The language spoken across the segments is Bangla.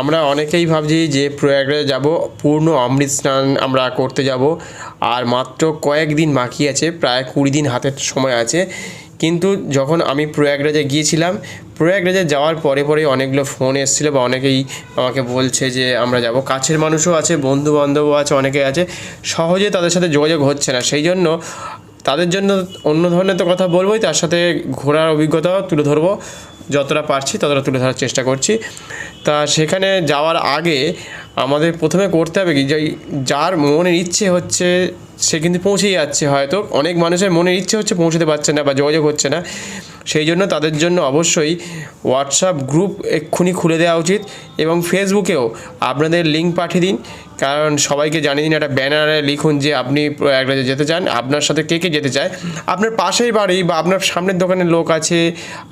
আমরা অনেকেই ভাবছি যে প্রয়াগরাজে যাব, পূর্ণ অমৃত স্নান আমরা করতে যাব, আর মাত্র কয়েকদিন বাকি আছে, প্রায় কুড়ি দিন হাতের সময় আছে। কিন্তু যখন আমি প্রয়াগরাজে গিয়েছিলাম, প্রয়াগরাজে যাওয়ার পরে পরে অনেকগুলো ফোন এসেছিল বা অনেকেই আমাকে বলছে যে আমরা যাব। কাছের মানুষও আছে বন্ধু বান্ধবও আছে, অনেকে আছে। সহজে তাদের সাথে যোগাযোগ হচ্ছে না। সেই জন্য তাদের জন্য অন্য ধরনের তো কথা বলবোই, তার সাথে ঘোরার অভিজ্ঞতাও তুলে ধরবো। যতটা পারছি ততটা তুলে ধরার চেষ্টা করছি। তা সেখানে যাওয়ার আগে আমাদের প্রথমে করতে হবে কি যার মনের ইচ্ছে হচ্ছে সে কিন্তু পৌঁছেই যাচ্ছে হয়তো। অনেক মানুষের মনের ইচ্ছে হচ্ছে পৌঁছতে পারছে না বা যোগাযোগ হচ্ছে না। সেই জন্য তাদের জন্য অবশ্যই হোয়াটসঅ্যাপ গ্রুপ এক্ষুনি খুলে দেওয়া উচিত এবং ফেসবুকেও আপনাদের লিঙ্ক পাঠিয়ে দিন। কারণ সবাইকে জানিয়ে দিন একটা ব্যানারে লিখুন যে আপনি প্রয়াগরাজে যেতে চান, আপনার সাথে কে কে যেতে চায়। আপনার পাশের বাড়ি বা আপনার সামনের দোকানের লোক আছে,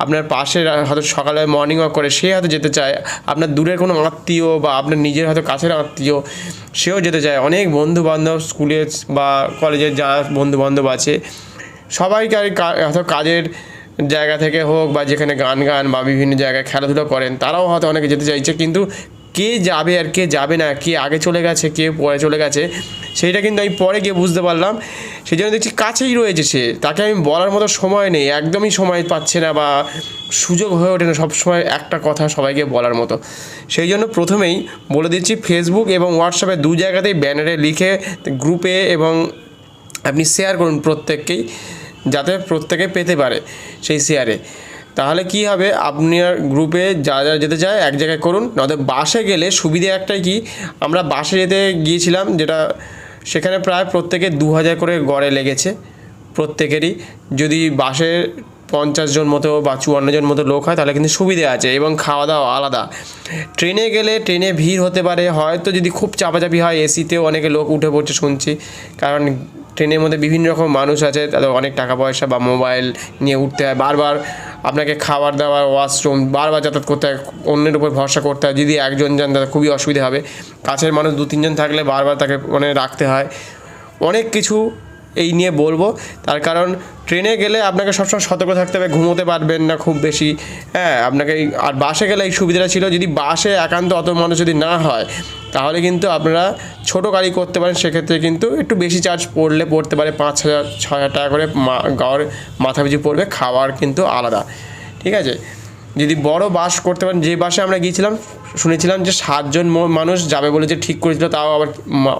আপনার পাশের হয়তো সকালে মর্নিং ওয়াক করে সে হয়তো যেতে চায়, আপনার দূরের কোনো আত্মীয় বা আপনার নিজের হয়তো কাছের আত্মীয়, সেও যেতে চায়। অনেক বন্ধু বান্ধব স্কুলের বা কলেজের যারা বন্ধু বান্ধব আছে, সবাইকে হয়তো কাজের জায়গা থেকে হোক বা যেখানে গান গান বা বিভিন্ন জায়গায় খেলাধুলো করেন, তারাও হয়তো অনেকে যেতে চাইছে, কিন্তু কে যাবে আর কে যাবে না, কে আগে চলে গেছে, কে পরে চলে গেছে, সেইটা কিন্তু আমি পরে গিয়ে বুঝতে পারলাম। সেই জন্য দেখছি কাছেই রয়েছে সে, তাকে আমি বলার মতো সময় নেই, একদমই সময় পাচ্ছে না বা সুযোগ হয়ে ওঠে না, সবসময় একটা কথা সবাইকে বলার মতো। সেই জন্য প্রথমেই বলে দিচ্ছি ফেসবুক এবং হোয়াটসঅ্যাপে দু জায়গাতেই ব্যানারে লিখে গ্রুপে এবং আপনি শেয়ার করুন প্রত্যেককেই, যাতে প্রত্যেকে পেতে পারে সেই শেয়ারে তাহলে কি হবে? আপনার গ্রুপে যা যা যেতে চায় এক জায়গায় করুন। নয়তো বাসে গেলে সুবিধে একটাই কি? আমরা বাসে যেতে গিয়েছিলাম, যেটা সেখানে প্রায় প্রত্যেকে দু হাজার করে গড়ে লেগেছে। প্রত্যেকেরই। যদি বাসে পঞ্চাশ জন মতো বা চুয়ান্ন জন মতো লোক হয়, তাহলে কিন্তু সুবিধে আছে এবং খাওয়া দাওয়া আলাদা। ট্রেনে গেলে ট্রেনে ভিড় হতে পারে। হয়তো যদি খুব চাপাচাপি হয়, এসিতেও অনেকে লোক উঠে পড়ছে শুনছি। কারণ ট্রেনের মধ্যে বিভিন্ন রকম মানুষ আছে, তাদের অনেক টাকা পয়সা বা মোবাইল নিয়ে উঠতে হয়। বারবার আপনাকে খাবার দাবার ওয়াশরুম বারবার যাতায়াত করতে হয়, অন্যের উপর ভরসা করতে হয়, যদি একজন যান তাদের খুবই অসুবিধা হবে। কাছের মানুষ দু তিনজন থাকলে বারবার তাকে মানে রাখতে হয়। অনেক কিছু এই নিয়ে বলব। তার কারণ ট্রেনে গেলে আপনাকে সবসময় সতর্ক থাকতে হবে, ঘুমোতে পারবেন না খুব বেশি। হ্যাঁ আপনাকে আর বাসে গেলে এই সুবিধাটা ছিল যদি বাসে একান্ত অত মানুষ যদি না হয়, তাহলে কিন্তু আপনারা ছোটো গাড়ি করতে পারেন। সেক্ষেত্রে কিন্তু একটু বেশি চার্জ পড়লে পড়তে পারে পাঁচ হাজার ছ হাজার টাকা করে মা- গাওয়ার মাথা পিছু পড়বে, খাওয়ার কিন্তু আলাদা। ঠিক আছে? যদি বড় বাস করতে পারেন, যে বাসে আমরা গিয়েছিলাম, শুনেছিলাম যে সাতজন মানুষ যাবে বলে যে ঠিক করেছিল, তাও আবার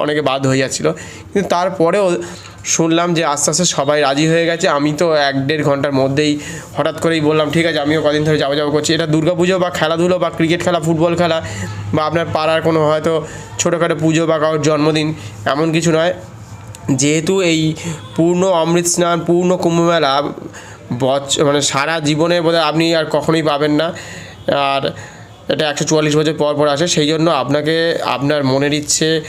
অনেকে বাদ হয়ে যাচ্ছিল। কিন্তু তারপরেও শুনলাম যে আস্তে আস্তে সবাই রাজি হয়ে গেছে। আমি তো এক দেড় ঘণ্টার মধ্যেই হঠাৎ করেই বললাম, ঠিক আছে, আমিও কদিন ধরে যাব যাব করছি। এটা দুর্গাপুজো বা খেলাধুলো বা ক্রিকেট খেলা, ফুটবল খেলা বা আপনার পাড়ার কোনো হয়তো ছোটোখাটো পুজো বা কারোর জন্মদিন, এমন কিছু নয়। যেহেতু এই পূর্ণ অমৃত স্নান, পূর্ণ কুম্ভমেলা বছ মানে সারা জীবনে বোধহয় আপনি আর কখনোই পাবেন না। আর এটা একশো চুয়াল্লিশ বছর পর পর আসে, সেই জন্য আপনাকে আপনার মনের ইচ্ছে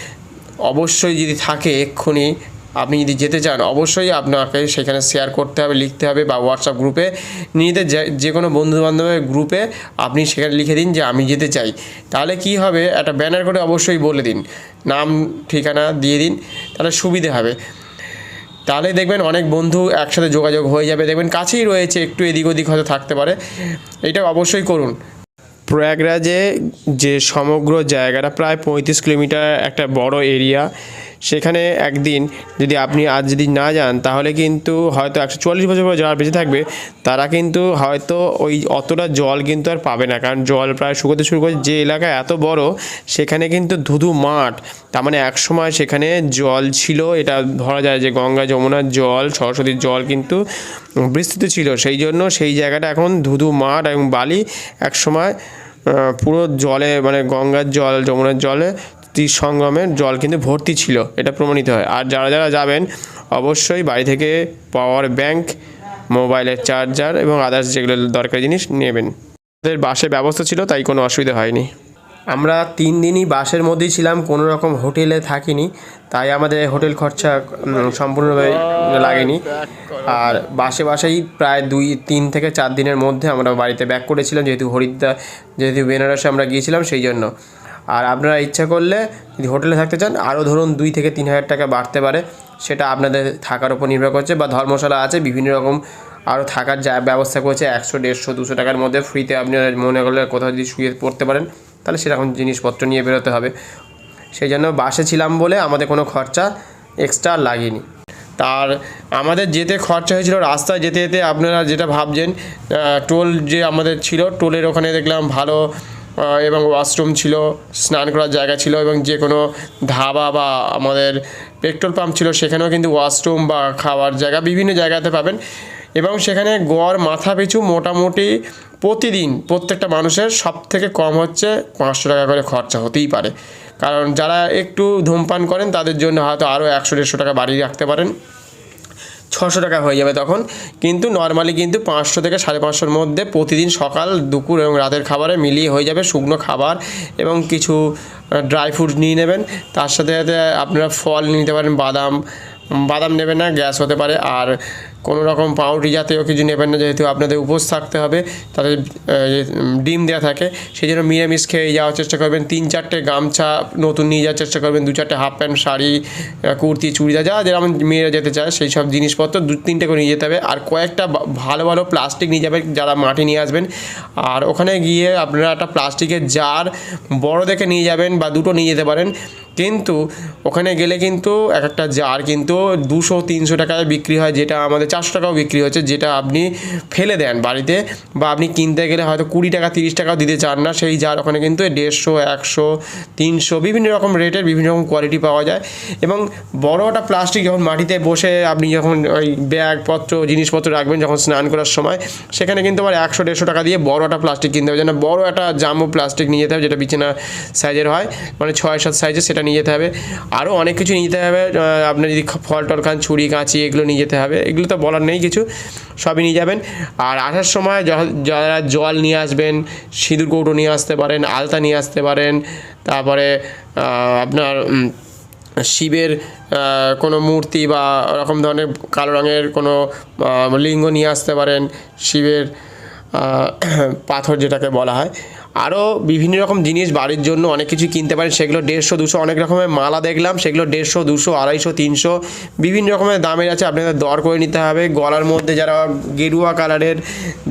অবশ্যই যদি থাকে এক্ষুনি আপনি যদি যেতে চান, অবশ্যই আপনাকে সেখানে শেয়ার করতে হবে, লিখতে হবে বা হোয়াটসঅ্যাপ গ্রুপে নিজেদের যে কোনো বন্ধুবান্ধবের গ্রুপে আপনি সেখানে লিখে দিন যে, আমি যেতে চাই। তাহলে কি হবে? একটা ব্যানার করে অবশ্যই বলে দিন। নাম, ঠিকানা দিয়ে দিন। তাহলে সুবিধে হবে। তাহলে দেখবেন অনেক বন্ধু একসাথে যোগাযোগ হয়ে যাবে। দেখবেন কাছেই রয়েছে, একটু এদিক ওদিক হয়তো থাকতে পারে। এটা অবশ্যই করুন। প্রয়াগরাজে যে সমগ্র জায়গাটা, প্রায় পঁয়ত্রিশ কিলোমিটার একটা বড় এরিয়া সেখানে একদিন যদি আপনি আজ যদি না যান, তাহলে কিন্তু হয়তো একশো চুয়াল্লিশ বছর পর যারা বেঁচে থাকবে, তারা কিন্তু হয়তো ওই অতটা জল কিন্তু আর পাবে না। কারণ জল প্রায় শুকোতে শুরু করে যে এলাকা এত বড়, সেখানে কিন্তু ধুধু মাঠ। তার মানে এক সময় সেখানে জল ছিল, এটা ধরা যায় যে গঙ্গা, যমুনার জল, সরস্বতীর জল কিন্তু বিস্তৃত ছিল। সেই জন্য সেই জায়গাটা এখন ধুধু মাঠ এবং বালি এক সময় পুরো জলে মানে গঙ্গার জল, যমুনার জলে তীর সঙ্গমের জল কিন্তু ভর্তি ছিল, এটা প্রমাণিত হয়। আর যারা যারা যাবেন, অবশ্যই বাড়ি থেকে পাওয়ার ব্যাংক মোবাইলের চার্জার এবং আদার্স যেগুলো দরকারি জিনিস নেবেন। আমাদের বাসের ব্যবস্থা ছিল, তাই কোনো অসুবিধা হয়নি। আমরা তিন দিনই বাসের মধ্যেই ছিলাম, কোনো রকম হোটেলে থাকিনি, তাই আমাদের হোটেল খরচা সম্পূর্ণভাবে লাগেনি। আর বাসে বাসেই প্রায় দুই, তিন থেকে চার দিনের মধ্যে আমরা বাড়িতে ব্যাক করেছিলাম, যেহেতু হরিদ্বার, যেহেতু বেনারসে আমরা গিয়েছিলাম, সেই জন্য। আর আপনারা ইচ্ছা করলে যদি হোটেলে থাকতে চান, আরও ধরুন দুই থেকে তিন হাজার টাকা বাড়তে পারে। সেটা আপনাদের থাকার উপর নির্ভর করছে বা ধর্মশালা আছে, বিভিন্ন রকম আরও থাকার যা ব্যবস্থা করেছে, একশো, দেড়শো, দুশো টাকার মধ্যে ফ্রিতে আপনি মনে করলে কোথাও যদি শুয়ে পড়তে পারেন, তাহলে সেরকম জিনিসপত্র নিয়ে বেরোতে হবে। সেই জন্য বাসে ছিলাম বলে আমাদের কোনো খরচা এক্সট্রা লাগেনি। তার আমাদের যেতে খরচা হয়েছিল রাস্তায় যেতে যেতে আপনারা যেটা ভাবছেন টোল যে আমাদের ছিল, টোলের ওখানে দেখলাম ভালো এবং ওয়াশরুম ছিল, স্নান করার জায়গা ছিল এবং যে কোনো ধাবা বা আমাদের পেট্রোল পাম্প ছিল, সেখানেও কিন্তু ওয়াশরুম বা খাওয়ার জায়গা বিভিন্ন জায়গাতে পাবেন। এবং সেখানে গড়, মাথা পিছু মোটামুটি প্রতিদিন প্রত্যেকটা মানুষের সব থেকে কম হচ্ছে পাঁচশো টাকা করে খরচা হতেই পারে। কারণ যারা একটু ধূমপান করেন, তাদের জন্য হয়তো আরও একশো, দেড়শো টাকা বাড়িয়ে রাখতে পারেন। ছশো টাকা হয়ে যাবে তখন। কিন্তু নর্মালি কিন্তু পাঁচশো থেকে সাড়ে পাঁচশোর মধ্যে প্রতিদিন সকাল, দুপুর এবং রাতের খাবারে মিলিয়ে হয়ে যাবে শুকনো খাবার এবং কিছু ড্রাই ফ্রুট নিয়ে নেবেন। তার সাথে সাথে আপনারা ফল নিতে পারেন, বাদাম বাদাম নেবেন না, গ্যাস হতে পারে। আর কোনো রকম পাউরুটি জাতীয় কিছু নেবেন না, যেহেতু আপনাদের উপোস থাকতে হবে, তাদের ডিম দেওয়া থাকে, সেই জন্য নিরামিষ খেয়ে যাওয়ার চেষ্টা করবেন। তিন চারটে গামছা নতুন নিয়ে যাওয়ার চেষ্টা করবেন, দু চারটে হাফ প্যান্ট শাড়ি কুর্তি, চুড়িদার, যা যেরকম মেয়েরা যেতে চায়, সেই সব জিনিসপত্র দু, তিনটে করে নিয়ে যেতে হবে। আর কয়েকটা ভালো ভালো প্লাস্টিক নিয়ে যাবেন, যারা মাটি নিয়ে আসবেন। আর ওখানে গিয়ে আপনারা একটা প্লাস্টিকের জার বড় দেখে নিয়ে যাবেন বা দুটো নিয়ে যেতে পারেন। কিন্তু ওখানে গেলে কিন্তু এক একটা জার কিন্তু দুশো, তিনশো টাকায় বিক্রি হয়, যেটা আমাদের চারশো টাকাও বিক্রি হচ্ছে যেটা আপনি ফেলে দেন বাড়িতে বা আপনি কিনতে গেলে হয়তো কুড়ি টাকা তিরিশ টাকাও দিতে চান না সেই জার ওখানে কিন্তু দেড়শো একশো তিনশো বিভিন্ন রকম রেটের বিভিন্ন রকম কোয়ালিটি পাওয়া যায়। এবং বড় একটা প্লাস্টিক যখন মাটিতে বসে আপনি যখন ওই ব্যাগপত্র জিনিসপত্র রাখবেন যখন স্নান করার সময় সেখানে কিন্তু আবার একশো দেড়শো টাকা দিয়ে বড় একটা প্লাস্টিক কিনতে হবে। যেন বড় একটা জামো প্লাস্টিক নিয়ে যেতে হবে যেটা বিছানা সাইজের হয় মানে ছয় সাত সাইজের সেটা নিয়ে যেতে হবে। আরও অনেক কিছু নিয়ে যেতে হবে আহ, আপনি যদি ফল টল খান ছুরি কাঁচি এগুলো নিয়ে যেতে হবে। এগুলো তো বলার নেই কিছু, সবই নিয়ে যাবেন। আর আসার সময় যারা জল নিয়ে আসবেন, সিঁদুর কৌটো নিয়ে আসতে পারেন, আলতা নিয়ে আসতে পারেন, তারপরে আপনার শিবের কোনো মূর্তি বা ওরকম ধরনের কালো রঙের কোনো লিঙ্গ নিয়ে আসতে পারেন, শিবের পাথর যেটাকে বলা হয়। আরও বিভিন্ন রকম জিনিস বাড়ির জন্য অনেক কিছু কিনতে পারেন। সেগুলো দেড়শো, দুশো, অনেক রকমের মালা দেখলাম। সেগুলো দেড়শো, দুশো, আড়াইশো, তিনশো, বিভিন্ন রকমের দামের আছে। আপনাদের দর করে নিতে হবে। গলার মধ্যে যারা গেরুয়া কালারের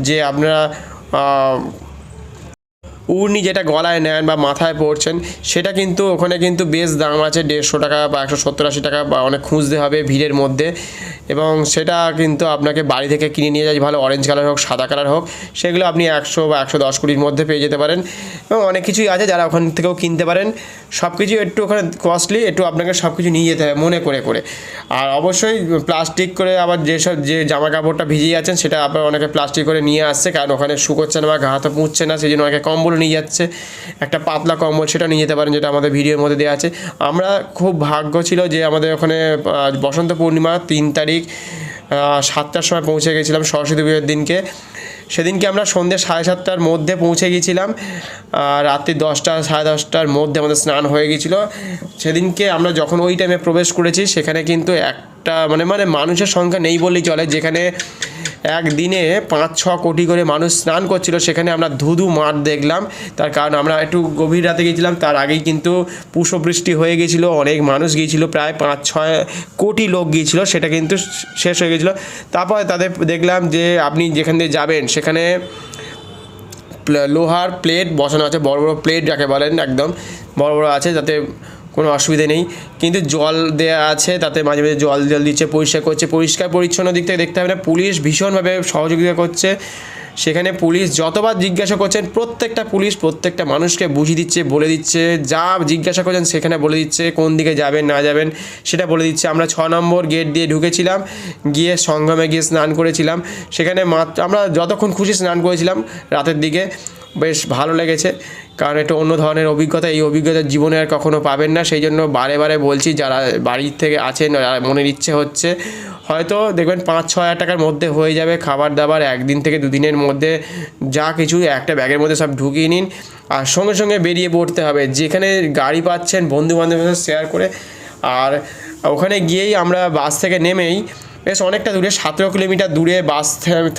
যে আপনারা উড়নি যেটা গলায় নেন বা মাথায় পড়ছেন সেটা কিন্তু ওখানে কিন্তু বেশ দাম আছে। দেড়শো টাকা বা একশো সত্তর আশি টাকা বা অনেক খুঁজতে হবে ভিড়ের মধ্যে। এবং সেটা কিন্তু আপনাকে বাড়ি থেকে কিনে নিয়ে যায়, ভালো অরেঞ্জ কালার হোক, সাদা কালার হোক, সেগুলো আপনি একশো বা একশো দশ কুড়ির মধ্যে পেয়ে যেতে পারেন। এবং অনেক কিছুই আছে যারা ওখান থেকেও কিনতে পারেন। সব কিছু একটু ওখানে কস্টলি একটু আপনাকে সব কিছু নিয়ে যেতে হবে মনে করে করে। আর অবশ্যই প্লাস্টিক করে আবার যেসব, যে জামা কাপড়টা ভিজিয়ে আছেন, সেটা আবার অনেকে প্লাস্টিক করে নিয়ে আসছে, কারণ ওখানে শুকোচ্ছে না বা গা হাতে পুঁতছে না সেই জন্য অনেকে কম্বল নিয়ে যাচ্ছে। একটা পাতলা কম্বল সেটা নিয়ে যেতে পারেন, যেটা আমাদের ভিডিওর মধ্যে দেওয়া আছে। আমরা খুব ভাগ্য ছিল যে আমাদের ওখানে বসন্ত পূর্ণিমা তিন তারিখ আহ, সাতটার সময় পৌঁছে গেছিলাম সরস্বতী পুজোর দিনকে। সেদিনকে আমরা সন্ধ্যে সাড়ে সাতটার মধ্যে পৌঁছে গিয়েছিলাম আর রাত্রি দশটা সাড়ে দশটার মধ্যে আমাদের স্নান হয়ে গিয়েছিল সেদিনকে আমরা যখন ওই টাইমে প্রবেশ করেছি সেখানে কিন্তু একটা মানে মানে মানুষের সংখ্যা নেই বললেই চলে যেখানে একদিনে পাঁচ, ছ কোটি করে মানুষ স্নান করছিল, সেখানে আমরা ধুধু মাঠ দেখলাম। তার কারণ আমরা একটু গভীর রাতে গিয়েছিলাম, তার আগেই কিন্তু পুষ্পবৃষ্টি হয়ে গিয়েছিল, অনেক মানুষ গিয়েছিল, প্রায় পাঁচ, ছয় কোটি লোক গিয়েছিল, সেটা কিন্তু শেষ হয়ে গেছিল তারপরে তাদের দেখলাম যে আপনি যেখান দিয়ে যাবেন, সেখানে লোহার প্লেট বসানো আছে, বড় বড় প্লেট যাকে বলেন একদম, বড় বড় আছে, যাতে কোনো অসুবিধে নেই। কিন্তু জল দেয়া আছে, তাতে মাঝে মাঝে জল জল দিচ্ছে, পরিষ্কার করছে। পরিষ্কার পরিচ্ছন্ন দিক থেকে দেখতে হবে না, পুলিশ ভীষণভাবে সহযোগিতা করছে। সেখানে পুলিশ যতবার জিজ্ঞাসা করছেন, প্রত্যেকটা পুলিশ প্রত্যেকটা মানুষকে বুঝিয়ে দিচ্ছে, বলে দিচ্ছে। যা জিজ্ঞাসা করছেন সেখানে বলে দিচ্ছে, কোন দিকে যাবেন, না যাবেন, সেটা বলে দিচ্ছে। আমরা ছ নম্বর গেট দিয়ে ঢুকেছিলাম, গিয়ে সঙ্গমে গিয়ে স্নান করেছিলাম। সেখানে মাত্র, আমরা যতক্ষণ খুশি স্নান করেছিলাম রাতের দিকে। বেশ ভালো লেগেছে। কারণ একটু অন্য ধরনের অভিজ্ঞতা, এই অভিজ্ঞতা জীবনে আর কখনো পাবেন না। সেই জন্য বারে বারে বলছি, যারা বাড়ির থেকে আছেন মনের ইচ্ছে হচ্ছে, হয়তো দেখবেন পাঁচ ছ হাজার টাকার মধ্যে হয়ে যাবে খাবার দাবার একদিন থেকে দুদিনের মধ্যে যা কিছু, একটা ব্যাগের মধ্যে সব ঢুকিয়ে নিন। আর সঙ্গে সঙ্গে বেরিয়ে পড়তে হবে। যেখানে গাড়ি পাচ্ছেন বন্ধু বান্ধবের সাথে শেয়ার করে। আর ওখানে গিয়েই আমরা বাস থেকে নেমেই বেশ, অনেকটা দূরে, সতেরো কিলোমিটার দূরে বাস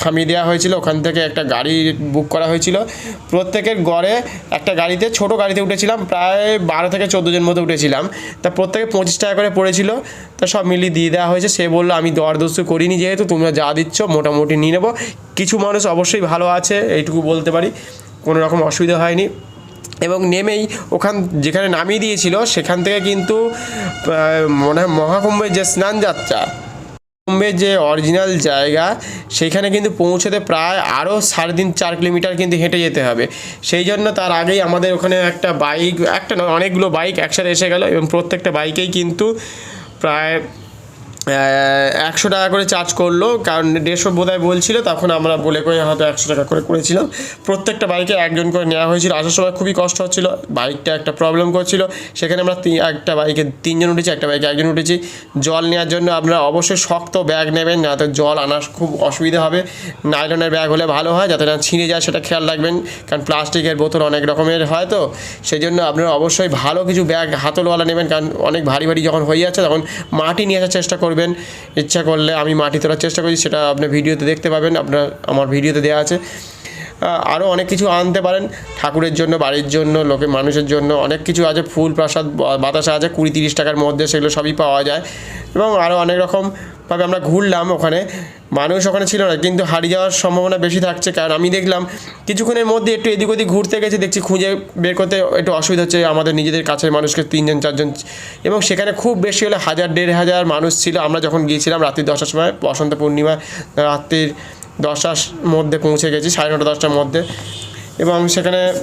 থামিয়ে দেওয়া হয়েছিল। ওখান থেকে একটা গাড়ি বুক করা হয়েছিল। প্রত্যেকের গড়ে একটা গাড়িতে, ছোট গাড়িতে উঠেছিলাম, প্রায় বারো থেকে চোদ্দ জন মতো উঠেছিলাম। তা প্রত্যেকে পঁচিশ টাকা করে পড়েছিল। তা সব মিলিয়ে দিয়ে দেওয়া হয়েছে। সে বলল, আমি দর দস্যু করিনি যেহেতু, তোমরা যা দিচ্ছ, মোটামুটি নিয়ে নেব। কিছু মানুষ অবশ্যই ভালো আছে, এইটুকু বলতে পারি। কোনো রকম অসুবিধা হয়নি। এবং নেমেই ওখান, যেখানে নামিয়ে দিয়েছিল, সেখান থেকে কিন্তু মনে হয় মহাকুম্ভের যে স্নান যাত্রা কুম্ভের যে অরিজিনাল জায়গা, সেখানে কিন্তু পৌঁছতে প্রায় আরও সাড়ে তিন চার কিলোমিটার কিন্তু হেঁটে যেতে হবে। সেই জন্য তার আগেই আমাদের ওখানে একটা বাইক একটা অনেকগুলো বাইক একসাথে এসে গেল এবং প্রত্যেকটা বাইকেই কিন্তু প্রায় একশো টাকা করে চার্জ করল, কারণ দেড়শো বোধহয় বলছিল, তখন আমরা বলে করে হয়তো একশো টাকা করে করেছিলাম। প্রত্যেকটা বাইকে একজন করে নেওয়া হয়েছিল। আসার সময় খুবই কষ্ট হচ্ছিল বাইকটা একটা প্রবলেম করছিল। সেখানে আমরা একটা বাইকে তিনজন উঠেছি, একটা বাইকে একজন উঠেছি। জল নেওয়ার জন্য আপনারা অবশ্যই শক্ত ব্যাগ নেবেন, না তো জল আনার খুব অসুবিধা হবে। নাইলনের ব্যাগ হলে ভালো হয়, যাতে না ছিঁড়ে যায়, সেটা খেয়াল রাখবেন। কারণ প্লাস্টিকের বোতল অনেক রকমের হয় তো। সেই জন্য আপনারা অবশ্যই ভালো কিছু ব্যাগ হাতলওয়ালা নেবেন, কারণ অনেক ভারী ভারী যখন হয়ে যাচ্ছে, তখন মাটি নিয়ে আসার চেষ্টা করবেন। ইচ্ছা করলে আমি মাটি তোলার চেষ্টা করছি সেটা আপনি ভিডিওতে দেখতে পাবেন। আপনার, আমার ভিডিওতে দেওয়া আছে। আরও অনেক কিছু আনতে পারেন। ঠাকুরের জন্য, বাড়ির জন্য লোকের মানুষের জন্য অনেক কিছু আছে। ফুল, প্রাসাদ বাতাসা আছে। কুড়ি, তিরিশ টাকার মধ্যে সেগুলো সবই পাওয়া যায়। এবং আরও অনেক রকমভাবে আমরা ঘুরলাম ওখানে। মানুষ ওখানে ছিল না, কিন্তু হারিয়ে যাওয়ার সম্ভাবনা বেশি থাকছে। কারণ আমি দেখলাম, কিছুক্ষণের মধ্যে একটু এদিক ওদিক ঘুরতে গেছি, দেখছি খুঁজে বের করতে একটু অসুবিধা হচ্ছে। আমাদের নিজেদের কাছের মানুষকে তিনজন, চারজন এবং সেখানে খুব বেশি হলে হাজার, দেড় হাজার মানুষ ছিল। আমরা যখন গিয়েছিলাম রাত্রি দশটার সময়, বসন্ত পূর্ণিমা, রাত্রির দশটার মধ্যে পৌঁছে গেছি, সাড়ে নটা, দশটার মধ্যে। এবং সেখানে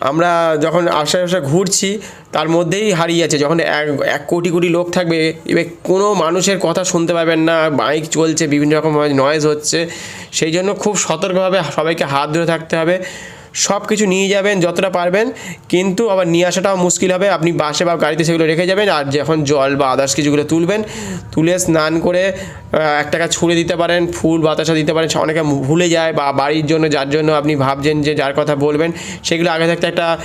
আমরা যখন আশেপাশে ঘুরছি, তার মধ্যেই হারিয়ে যাচ্ছে। যখন এক এক কোটি কোটি লোক থাকবে, এবার কোনো মানুষের কথা শুনতে পাবেন না, বাইক চলছে, বিভিন্ন রকমভাবে নয়েজ হচ্ছে। সেই জন্য খুব সতর্কভাবে সবাইকে হাত ধরে থাকতে হবে। সব কিছু নিয়ে যাবেন, যতটা পারবেন। কিন্তু আবার নিয়ে আসাটাও মুশকিল হবে। আপনি বাসে বা গাড়িতে সেগুলো রেখে যাবেন আর যখন জল বা আদার্স কিছুগুলো তুলবেন, তুলে স্নান করে এক টাকা ছুঁড়ে দিতে পারেন, ফুল বাতাসা দিতে পারেন অনেকে ভুলে যায় বা বাড়ির জন্য, যার জন্য আপনি ভাবছেন যে যার কথা বলবেন, সেগুলো আগে থাকতে একটা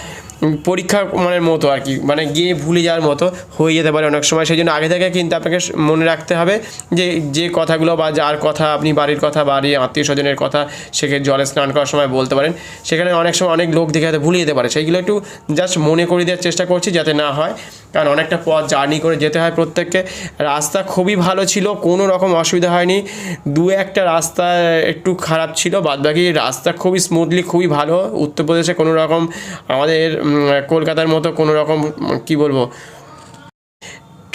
পরীক্ষা মানের মতো আর কি মানে গিয়ে ভুলে যাওয়ার মতো হয়ে যেতে পারে অনেক সময়। সেই জন্য আগে থেকে কিন্তু আপনাকে মনে রাখতে হবে যে যে কথাগুলো বা যার কথা আপনি বাড়ির কথা বাড়ি আত্মীয় স্বজনের কথা সেখানে জলে স্নান করার সময় বলতে পারেন। সেখানে অনেক সময় অনেক লোক দেখে হয়তো ভুলে যেতে পারে। সেইগুলো একটু জাস্ট মনে করিয়ে দেওয়ার চেষ্টা করছি যাতে না হয়। কারণ অনেকটা পথ জার্নি করে যেতে হয় প্রত্যেককে। রাস্তা খুবই ভালো ছিল, কোনো রকম অসুবিধা হয়নি। দু একটা রাস্তা একটু খারাপ ছিল, বাদবাকি রাস্তা খুবই স্মুথলি খুবই ভালো। উত্তরপ্রদেশে কোনো রকম আমাদের কলকাতার মতো কোনো রকম কী কি বলব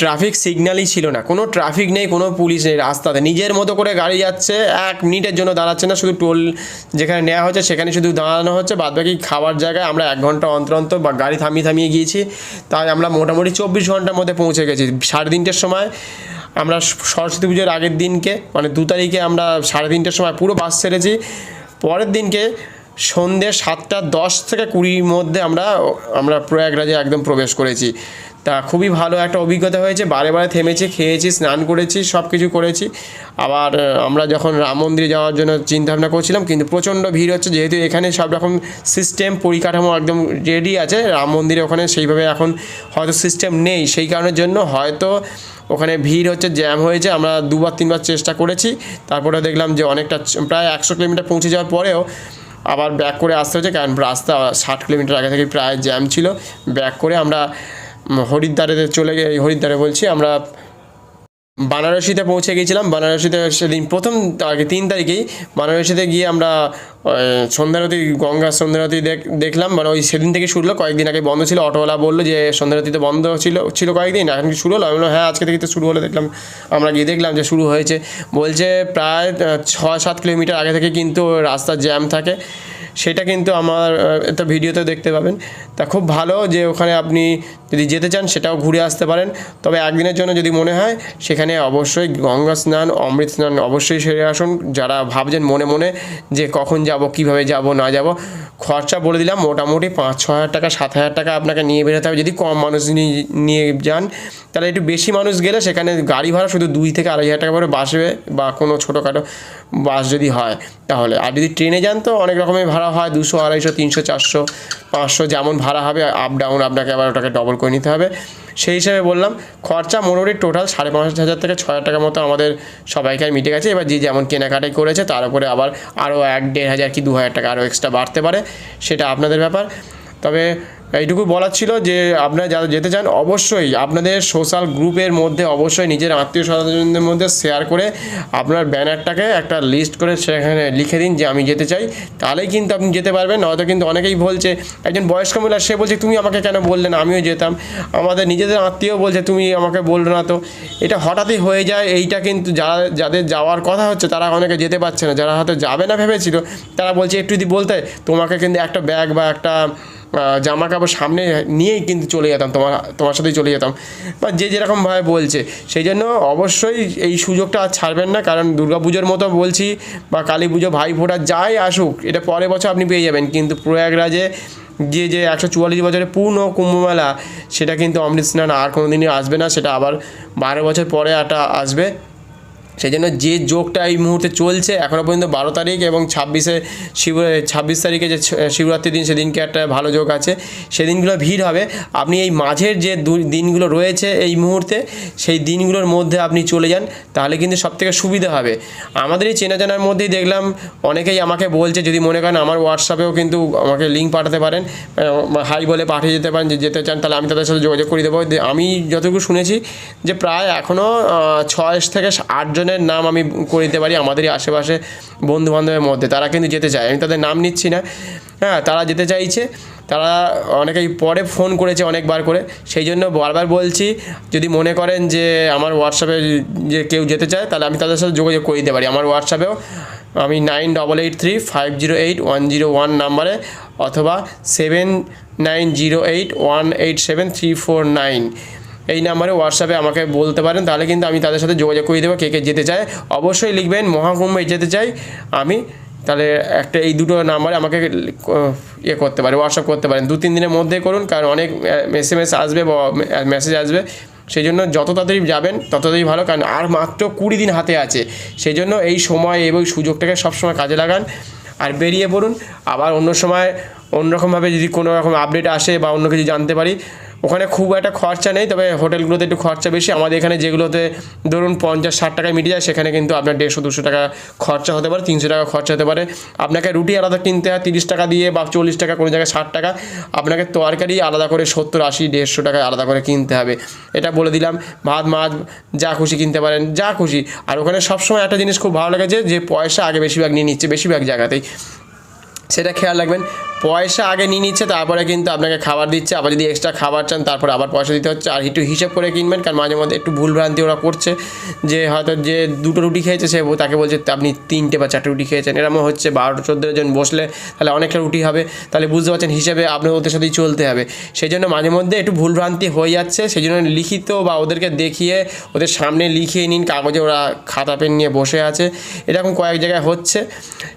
ট্রাফিক সিগন্যালই ছিল না। কোনো ট্রাফিক নেই, কোনো পুলিশ নেই রাস্তাতে। নিজের মতো করে গাড়ি যাচ্ছে, এক মিনিটের জন্য দাঁড়াচ্ছে না, শুধু টোল যেখানে নেওয়া হচ্ছে সেখানে শুধু দাঁড়ানো হচ্ছে। বাদবাকি খাবার জায়গায় আমরা এক ঘণ্টা অন্তর অন্তর বা গাড়ি থামিয়ে থামিয়ে গিয়েছি। তাই আমরা মোটামুটি চব্বিশ ঘণ্টার মধ্যে পৌঁছে গেছি। সাড়ে তিনটের সময় আমরা সরস্বতী পুজোর আগের দিনকে মানে দু তারিখে আমরা সাড়ে তিনটের সময় পুরো বাস ছেড়েছি। পরের দিনকে সন্ধ্যে সাতটা দশ থেকে কুড়ির মধ্যে আমরা আমরা প্রয়াগরাজে একদম প্রবেশ করেছি। তা খুবই ভালো একটা অভিজ্ঞতা হয়েছে। বারে বারে থেমেছি, খেয়েছি, স্নান করেছি সব কিছু করেছি। আবার আমরা যখন রাম মন্দিরে যাওয়ার জন্য চিন্তা ভাবনা করছিলাম, কিন্তু প্রচণ্ড ভিড় হচ্ছে, যেহেতু এখানে সব রকম সিস্টেম পরিকাঠামো একদম রেডি আছে, রাম মন্দিরে ওখানে সেইভাবে এখন হয়তো সিস্টেম নেই। সেই কারণের জন্য হয়তো ওখানে ভিড় হচ্ছে জ্যাম হয়েছে। আমরা দুবার, তিনবার চেষ্টা করেছি। তারপরে দেখলাম যে অনেকটা, প্রায় একশো কিলোমিটার পৌঁছে যাওয়ার পরেও আবার ব্যাক করে আসতে হচ্ছে কারণ রাস্তা ষাট কিলোমিটার আগে থেকে প্রায় জ্যাম ছিল। ব্যাক করে আমরা হরিদ্বারেতে হরিদ্বারে চলে গিয়ে হরিদ্বারে বলছি, আমরা বানারসিতে পৌঁছে গিয়েছিলাম। বানারসিতে সেদিন প্রথম আগে তিন তারিখেই বানারসিতে গিয়ে আমরা সন্ধ্যারতি, গঙ্গা সন্ধ্যারতি দেখ- দেখলাম। মানে ওই সেদিন থেকে শুরু হলো, কয়েকদিন আগে বন্ধ ছিল। অটোওয়ালা বলল যে, সন্ধ্যারতিতে বন্ধ ছিল ছিল কয়েকদিন, এখন কি শুরু হলো? আমি হ্যাঁ আজকে থেকে তো শুরু হলো। দেখলাম, আমরা গিয়ে দেখলাম যে শুরু হয়েছে। বলছে প্রায় ছয় সাত কিলোমিটার আগে থেকে কিন্তু রাস্তা জ্যাম থাকে। সেটা কিন্তু আমার একটা ভিডিওতে দেখতে পাবেন। তা খুব ভালো যে ওখানে আপনি যদি যেতে চান সেটাও ঘুরে আসতে পারেন। তবে একদিনের জন্য যদি মনে হয়, সেখানে অবশ্যই গঙ্গা স্নান, অমৃত স্নান অবশ্যই সেরে আসুন। যারা ভাবছেন মনে মনে যে কখন যাব, কীভাবে যাব, না যাব, খরচা বলে দিলাম, মোটামুটি পাঁচ ছ হাজার টাকা, সাত হাজার টাকা আপনাকে নিয়ে বেরোতে হবে। যদি কম মানুষ নিয়ে- যান, তাহলে একটু বেশি মানুষ গেলে সেখানে গাড়ি ভাড়া শুধু দুই থেকে আড়াই হাজার টাকা করে বাসবে বা কোনো ছোটোখাটো বাস যদি হয়, তাহলে। আর যদি ট্রেনে যান তো অনেক রকমের ভাড়া হয় দুশো, আড়াইশো, তিনশো, চারশো, পাঁচশো, যেমন ভাড়া হবে আপ ডাউন আপনাকে আবার ওটাকে ডবল করে নিতে হবে। সেই হিসাবে বললাম, খরচা মোটামুটি টোটাল সাড়ে পাঁচ হাজার থেকে ছ হাজার টাকার মতো আমাদের সবাইকে আর মিটে গেছে। এবার যে যেমন কেনাকাটাই করেছে, তার উপরে আবার আরও এক, দেড় হাজার কি দু হাজার টাকা আরও এক্সট্রা বাড়তে পারে, সেটা আপনাদের ব্যাপার। তবে এইটুকু বলার ছিল যে আপনারা যারা যেতে চান, অবশ্যই আপনাদের সোশ্যাল গ্রুপের মধ্যে অবশ্যই নিজের আত্মীয় স্বজনদের মধ্যে শেয়ার করে আপনার ব্যানারটাকে একটা লিস্ট করে সেখানে লিখে দিন যে আমি যেতে চাই। তাহলেই কিন্তু আপনি যেতে পারবেন, নয়তো কিন্তু অনেকেই বলছে, একজন বয়স্ক মহিলা, সে বলছে, তুমি আমাকে কেন বললে না? আমিও যেতাম। আমাদের নিজেদের আত্মীয় বলছে, তুমি আমাকে বলল না তো? এটা হঠাৎই হয়ে যায়, এইটা কিন্তু যারা, যাদের যাওয়ার কথা হচ্ছে, তারা অনেকে যেতে পারছে না। যারা হয়তো যাবে না ভেবেছিল, তারা বলছে, একটু যদি বলতে, তোমাকে কিন্তু একটা ব্যাগ বা একটা জামা কাপড় সামনে নিয়েই কিন্তু চলে যেতাম, তোমার তোমার সাথেই চলে যেতাম। বা যে যেরকমভাবে বলছে, সেই জন্য অবশ্যই এই সুযোগটা আর ছাড়বেন না, কারণ দুর্গা পুজোর মতো বলছি, বা কালী পুজো ভাই ফোটা যাই আসুক, এটা পরের বছর আপনি পেয়ে যাবেন। কিন্তু প্রয়াগরাজে যে যে একশো চুয়াল্লিশ বছরের পূর্ণ কুম্ভমেলা, সেটা কিন্তু অমৃত স্নান আর কোনো দিনই আসবে না, সেটা আবার বারো বছর পরে একটা আসবে। সেই জন্য যে যোগটা এই মুহূর্তে চলছে এখনও পর্যন্ত বারো তারিখ এবং ছাব্বিশে শিব ছাব্বিশ তারিখে যে শিবরাত্রির দিন, সেদিনকে একটা ভালো যোগ আছে। সেদিনগুলো ভিড় হবে। আপনি এই মাঝের যে দিনগুলো রয়েছে এই মুহূর্তে, সেই দিনগুলোর মধ্যে আপনি চলে যান, তাহলে কিন্তু সবথেকে সুবিধা হবে। আমাদের এই চেনা জানার মধ্যেই দেখলাম, অনেকেই আমাকে বলছে, যদি মনে করেন আমার হোয়াটসঅ্যাপেও কিন্তু আমাকে লিঙ্ক পাঠাতে পারেন হাই বলে পাঠিয়ে যেতে পারেন, যে যেতে চান, তাহলে আমি তাদের সাথে যোগাযোগ করে দেবো। আমি যতটুকু শুনেছি যে প্রায় এখনও ছয় থেকে আট জনের নাম আমি করে দিতে পারি আমাদেরই আশেপাশে বন্ধু বান্ধবের মধ্যে। তারা কিন্তু যেতে চায়। আমি তাদের নাম নিচ্ছি না। হ্যাঁ তারা যেতে চাইছে। তারা অনেকেই পরে ফোন করেছে অনেকবার করে। সেই জন্য বারবার বলছি, যদি মনে করেন যে আমার হোয়াটসঅ্যাপে যে কেউ যেতে চায়, তাহলে আমি তাদের সাথে যোগাযোগ করে দিতে পারি। আমার হোয়াটসঅ্যাপেও আমি nine double eight three five zero eight one zero one নাম্বারে অথবা seven nine zero eight one eight seven three four nine এই নাম্বারে হোয়াটসঅ্যাপে আমাকে বলতে পারেন, তাহলে কিন্তু আমি তাদের সাথে যোগাযোগ করে দেবো কে কে যেতে চায়। অবশ্যই লিখবেন, মহাকুম্ভে যেতে চাই আমি, তাহলে একটা এই দুটো নাম্বারে আমাকে ইয়ে করতে পারে হোয়াটসঅ্যাপ করতে পারেন। দু, তিন দিনের মধ্যে করুন, কারণ অনেক এস এম এস আসবে বা মেসেজ আসবে। সেই জন্য যত তাড়াতাড়ি যাবেন, তত তাড়াতাড়ি ভালো, কারণ আর মাত্র কুড়ি দিন হাতে আছে। সেই জন্য এই সময় এবং সুযোগটাকে সবসময় কাজে লাগান। আর বেরিয়ে পড়ুন, আবার অন্য সময় অন্যরকমভাবে যদি কোনো রকম আপডেট আসে বা অন্য কিছু জানতে পারি ওখানে খুব একটা খরচা নেই, তবে হোটেলগুলোতে একটু খরচা বেশি। আমাদের এখানে যেগুলোতে ধরুন পঞ্চাশ, ষাট টাকায় মিটে যায়, সেখানে কিন্তু আপনার দেড়শো, দুশো টাকা খরচা হতে পারে, তিনশো টাকা খরচা হতে পারে। আপনাকে রুটি আলাদা কিনতে হয়, তিরিশ টাকা দিয়ে বা চল্লিশ টাকা, কোনো জায়গায় ষাট টাকা। আপনাকে তরকারি আলাদা করে সত্তর, আশি, দেড়শো টাকা আলাদা করে কিনতে হবে। এটা বলে দিলাম, ভাত, মাছ, যা খুশি কিনতে পারেন, যা খুশি। আর ওখানে সবসময় একটা জিনিস খুব ভালো লেগেছে যে পয়সা আগে বেশিরভাগ নিয়ে নিচ্ছে, বেশিরভাগ জায়গাতেই। সেটা খেয়াল রাখবেন। পয়সা আগে নিয়ে নিচ্ছে, তারপরে কিন্তু আপনাকে খাবার দিচ্ছে। আবার যদি এক্সট্রা খাবার চান, তারপরে আবার পয়সা দিতে হচ্ছে। আর একটু হিসেব করে কিনবেন, কারণ মাঝে মধ্যে একটু ভুলভ্রান্তি ওরা করছে। যে হয়তো যে দুটো রুটি খেয়েছে, সে তাকে বলছে, আপনি তিনটে বা চারটে রুটি খেয়েছেন। এরকম হচ্ছে, বারোটা চোদ্দ জন বসলে তাহলে অনেকটা রুটি হবে। তাহলে বুঝতে পারছেন, হিসেবে আপনার ওদের সাথেই চলতে হবে। সেই জন্য মাঝে মধ্যে একটু ভুলভ্রান্তি হয়ে যাচ্ছে। সেই জন্য লিখিত বা ওদেরকে দেখিয়ে, ওদের সামনে লিখিয়ে নিন, কাগজে ওরা খাতা, পেন নিয়ে বসে আছে। এরকম কয়েক জায়গায় হচ্ছে।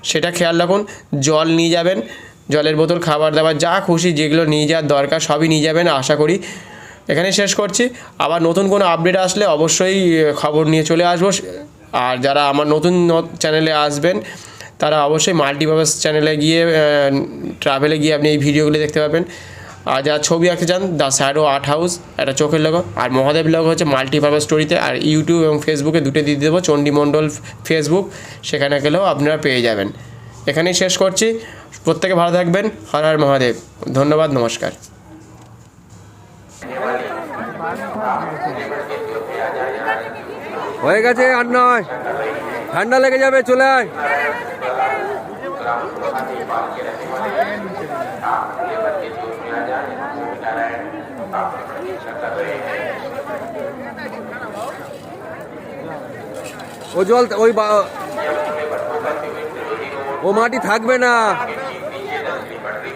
সেটা খেয়াল রাখুন, জল নিয়ে যাবেন। জলের বোতল, খাবার দাবার, যা খুশি যেগুলো নিয়ে যাওয়ার দরকার সবই নিয়ে যাবেন, আশা করি। এখানে শেষ করছি। আবার নতুন কোনো আপডেট আসলে অবশ্যই খবর নিয়ে চলে আসব। আর যারা আমার নতুন চ্যানেলে আসবেন, তারা অবশ্যই মাল্টিপারপাস চ্যানেলে গিয়ে ট্রাভেলে গিয়ে আপনি এই ভিডিওগুলি দেখতে পাবেন। আর যারা ছবি আঁকতে চান দ্য স্যাডো আর্ট হাউস একটা চোখের লগো আর মহাদেব লগো হচ্ছে মাল্টিপারপাস স্টোরিতে আর ইউটিউব এবং ফেসবুকে দুটো দিয়ে দেবো, চণ্ডীমণ্ডল ফেসবুক সেখানে গেলেও আপনারা পেয়ে যাবেন। এখানেই শেষ করছি। প্রত্যেকে ভালো থাকবেন। হর হর মহাদেব। ধন্যবাদ, নমস্কার। হয়ে গেছে আর নয়। ঠান্ডা লেগে যাবে, চলে আয়। ও জল, ওই ও মাটি থাকবে না।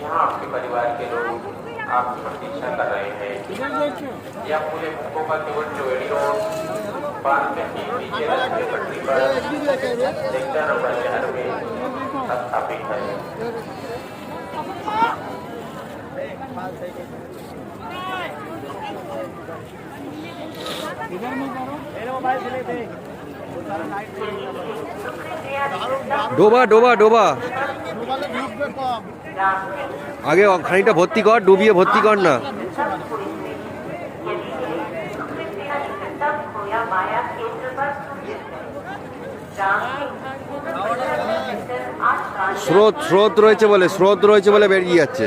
यहाँ आपके परिवार के लोग आपकी प्रतीक्षा कर रहे हैं यह पूरे भक्तों का केवल चोरी पान के पीछे रस्ते पटरी पर देखता नंबर शहर में स्थापित है ডোবা ডোবা ডোবা। আগে খানিকটা ভর্তি কর, ডুবিয়ে ভর্তি কর না। স্রোত স্রোত রয়েছে বলে, স্রোত রয়েছে বলে বেরিয়ে যাচ্ছে।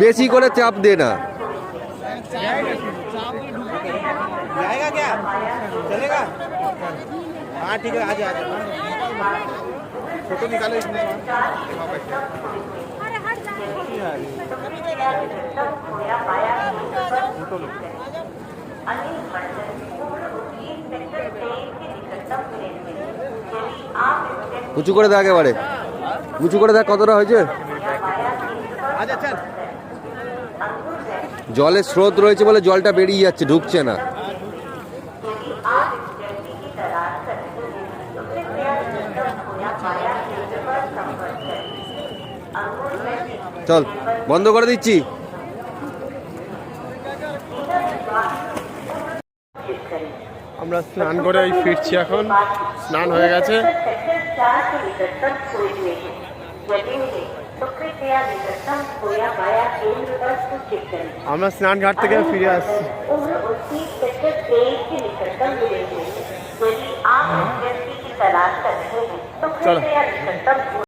বেশি করে চাপ দে না। উঁচু করে দেখ এবারে। উঁচু করে দেখ কতটা হয়েছে। জলের স্রোত রয়েছে বলে জলটা বেরিয়ে যাচ্ছে, ঢুকছে না। চল, বন্ধ করে দিচ্ছি। আমরা স্নান করে ওই ফিরছি এখন। স্নান হয়ে গেছে। আমরা স্নানঘাট থেকে ফিরে আসছি চলো